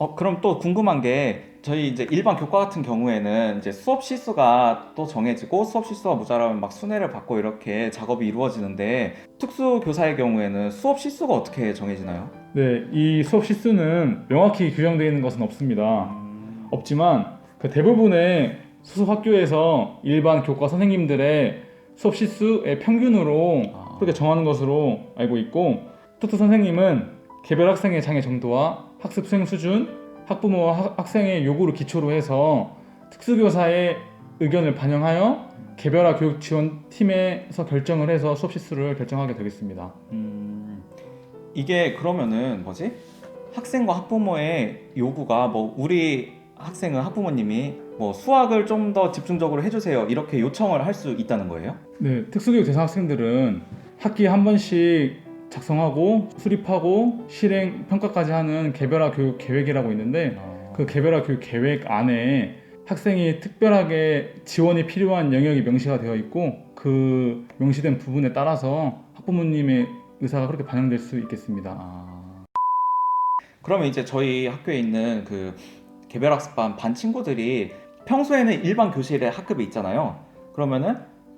어, 그럼 또 궁금한 게 저희 이제 일반 교과 같은 경우에는 이제 수업 실수가 또 정해지고 수업 실수가 모자라면 막 순회를 받고 이렇게 작업이 이루어지는데 특수 교사의 경우에는 수업 실수가 어떻게 정해지나요? 네, 이 수업 실수는 명확히 규정되어 있는 것은 없습니다. 없지만 그 대부분의 소속 학교에서 일반 교과 선생님들의 수업 실수의 평균으로 아. 그렇게 정하는 것으로 알고 있고 특수 선생님은 개별 학생의 장애 정도와 학습 수행 수준, 학부모와 학- 학생의 요구를 기초로 해서 특수교사의 의견을 반영하여 개별화 교육 지원 팀에서 결정을 해서 수업 실수를 결정하게 되겠습니다. 음, 이게 그러면은 뭐지? 학생과 학부모의 요구가 뭐 우리 학생은 학부모님이 뭐 수학을 좀 더 집중적으로 해주세요 이렇게 요청을 할 수 있다는 거예요? 네, 특수교육 대상 학생들은 학기에 한 번씩 작성하고 수립하고 실행 평가까지 하는 개별화 교육 계획이라고 있는데 그 개별화 교육 계획 안에 학생이 특별하게 지원이 필요한 영역이 명시가 되어 있고 그 명시된 부분에 따라서 학부모님의 의사가 그렇게 반영될 수 있겠습니다. 아. 그러면 이제 저희 학교에 있는 그 개별학습반 반 친구들이 평소에는 일반 교실에 학급이 있잖아요. 그러면은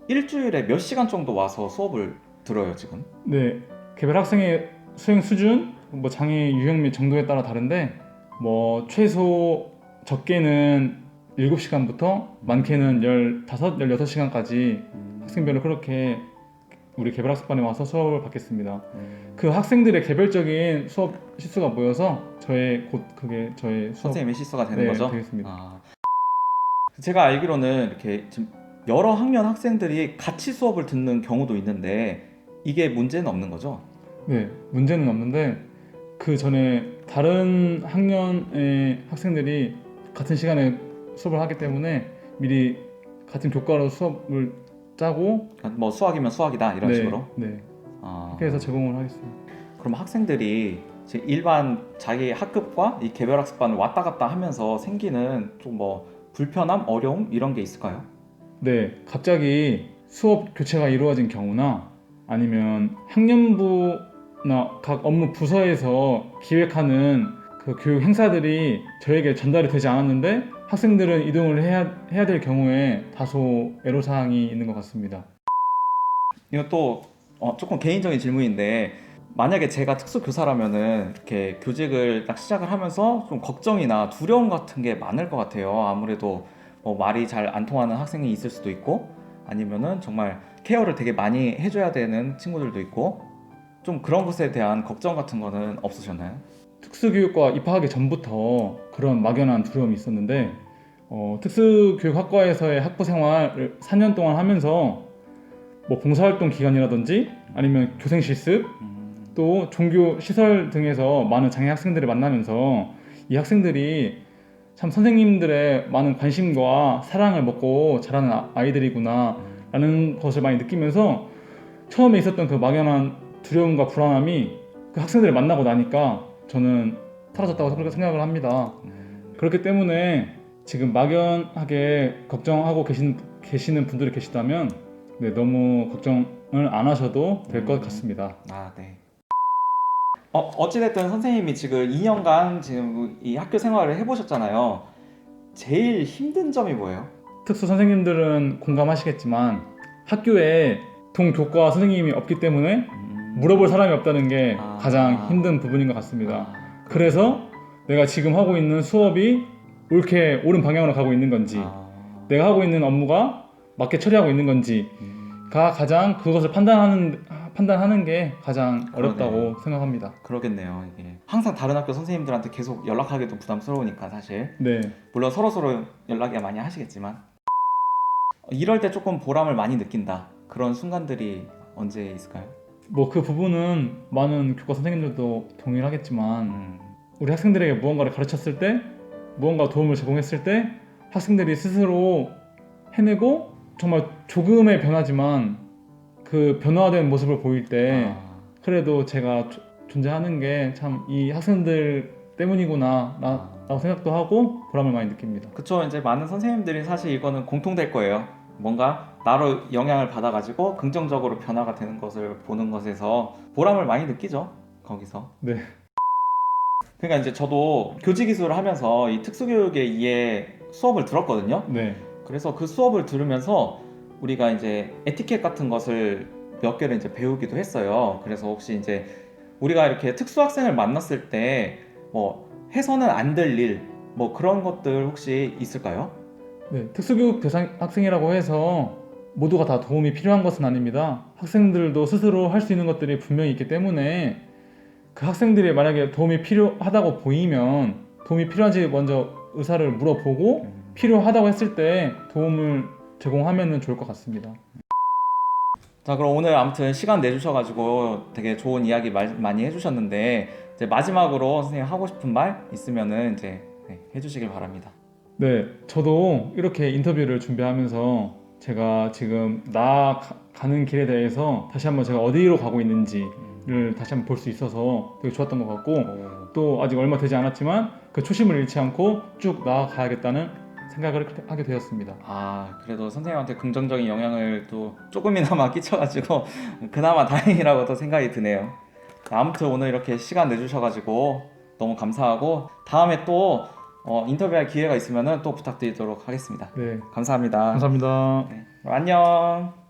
일주일에 몇 시간 정도 와서 수업을 들어요 지금? 네, 개별 학생의 수행 수준, 뭐 장애 유형 및 정도에 따라 다른데 뭐 최소 적게는 7시간부터 많게는 15, 16시간까지 학생별로 그렇게 우리 개별 학습반에 와서 수업을 받겠습니다. 그 학생들의 개별적인 수업 실수가 모여서 저의 곧 그게 저의 수업 선생님의 실수가 되는 네, 거죠? 되겠습니다. 아. 제가 알기로는 이렇게 지금 여러 학년 학생들이 같이 수업을 듣는 경우도 있는데 이게 문제는 없는 거죠? 네, 문제는 없는데 그 전에 다른 학년의 학생들이 같은 시간에 수업을 하기 때문에 미리 같은 교과로 수업을 짜고 뭐 수학이면 수학이다 이런 네, 식으로. 네, 아. 해서 제공을 하겠습니다. 그럼 학생들이 일반 자기 학급과 이 개별 학습반을 왔다 갔다 하면서 생기는 좀 뭐 불편함, 어려움 이런 게 있을까요? 네, 갑자기 수업 교체가 이루어진 경우나 아니면 학년부나 각 업무 부서에서 기획하는 그 교육 행사들이 저에게 전달이 되지 않았는데 학생들은 이동을 해야 해야 될 경우에 다소 애로 사항이 있는 것 같습니다. 이거 또 어, 조금 개인적인 질문인데 만약에 제가 특수 교사라면은 이렇게 교직을 딱 시작을 하면서 좀 걱정이나 두려움 같은 게 많을 것 같아요. 아무래도 뭐 말이 잘 안 통하는 학생이 있을 수도 있고 아니면은 정말 케어를 되게 많이 해줘야 되는 친구들도 있고 좀 그런 것에 대한 걱정 같은 거는 없으셨나요? 특수교육과 입학하기 전부터 그런 막연한 두려움이 있었는데 어, 특수교육학과에서의 학부 생활을 4년 동안 하면서 뭐 봉사활동 기간이라든지 아니면 교생 실습 음, 또 종교 시설 등에서 많은 장애 학생들을 만나면서 이 학생들이 참 선생님들의 많은 관심과 사랑을 먹고 자라는 아- 아이들이구나 라는 것을 많이 느끼면서 처음에 있었던 그 막연한 두려움과 불안함이 그 학생들을 만나고 나니까 저는 사라졌다고 생각을 합니다. 음, 그렇기 때문에 지금 막연하게 걱정하고 계신, 계시는 분들이 계시다면 네, 너무 걱정을 안 하셔도 될것 음. 같습니다. 아, 네. 어, 어찌됐든 선생님이 지금 2년간 지금 이 학교 생활을 해보셨잖아요. 제일 힘든 점이 뭐예요? 특수 선생님들은 공감하시겠지만 학교에 동교과 선생님이 없기 때문에 물어볼 사람이 없다는 게 아. 가장 힘든 부분인 것 같습니다. 아, 그래서 내가 지금 하고 있는 수업이 옳게 옳은 방향으로 가고 있는 건지 아, 내가 하고 있는 업무가 맞게 처리하고 있는 건지가 음, 가장 그것을 판단하는 판단하는 게 가장 어렵다고 그러네요. 생각합니다. 그러겠네요. 이게 항상 다른 학교 선생님들한테 계속 연락하기도 부담스러우니까 사실 네, 물론 서로 서로 연락이 많이 하시겠지만 이럴 때 조금 보람을 많이 느낀다 그런 순간들이 언제 있을까요? 뭐 그 부분은 많은 교과 선생님들도 동일하겠지만 음, 우리 학생들에게 무언가를 가르쳤을 때 무언가 도움을 제공했을 때 학생들이 스스로 해내고 정말 조금의 변화지만 그 변화된 모습을 보일 때 아, 그래도 제가 조- 존재하는 게 참 이 학생들 때문이구나 라, 라고 생각도 하고 보람을 많이 느낍니다. 그쵸 이제 많은 선생님들이 사실 이거는 공통될 거예요. 뭔가 나로 영향을 받아가지고 긍정적으로 변화가 되는 것을 보는 것에서 보람을 많이 느끼죠. 거기서. 네. 그러니까 이제 저도 교직 기술을 하면서 이 특수교육의 이해 수업을 들었거든요. 네. 그래서 그 수업을 들으면서 우리가 이제 에티켓 같은 것을 몇 개를 이제 배우기도 했어요. 그래서 혹시 이제 우리가 이렇게 특수학생을 만났을 때 뭐 해서는 안 될 일, 뭐 그런 것들 혹시 있을까요? 네, 특수교육 대상 학생이라고 해서 모두가 다 도움이 필요한 것은 아닙니다. 학생들도 스스로 할 수 있는 것들이 분명히 있기 때문에 그 학생들이 만약에 도움이 필요하다고 보이면 도움이 필요한지 먼저 의사를 물어보고 필요하다고 했을 때 도움을 제공하면 좋을 것 같습니다. 자, 그럼 오늘 아무튼 시간 내주셔가지고 되게 좋은 이야기 말- 많이 해주셨는데 이제 마지막으로 선생님 하고 싶은 말 있으면은 이제 네, 해주시길 바랍니다. 네, 저도 이렇게 인터뷰를 준비하면서 제가 지금 나 가는 길에 대해서 다시 한번 제가 어디로 가고 있는지를 다시 한번 볼 수 있어서 되게 좋았던 것 같고 오, 또 아직 얼마 되지 않았지만 그 초심을 잃지 않고 쭉 나아가야겠다는 생각을 하게 되었습니다. 아, 그래도 선생님한테 긍정적인 영향을 또 조금이나마 끼쳐가지고 그나마 다행이라고 또 생각이 드네요. 아무튼 오늘 이렇게 시간 내주셔가지고 너무 감사하고 다음에 또 어, 인터뷰할 기회가 있으면은 또 부탁드리도록 하겠습니다. 네, 감사합니다. 감사합니다. 네, 안녕.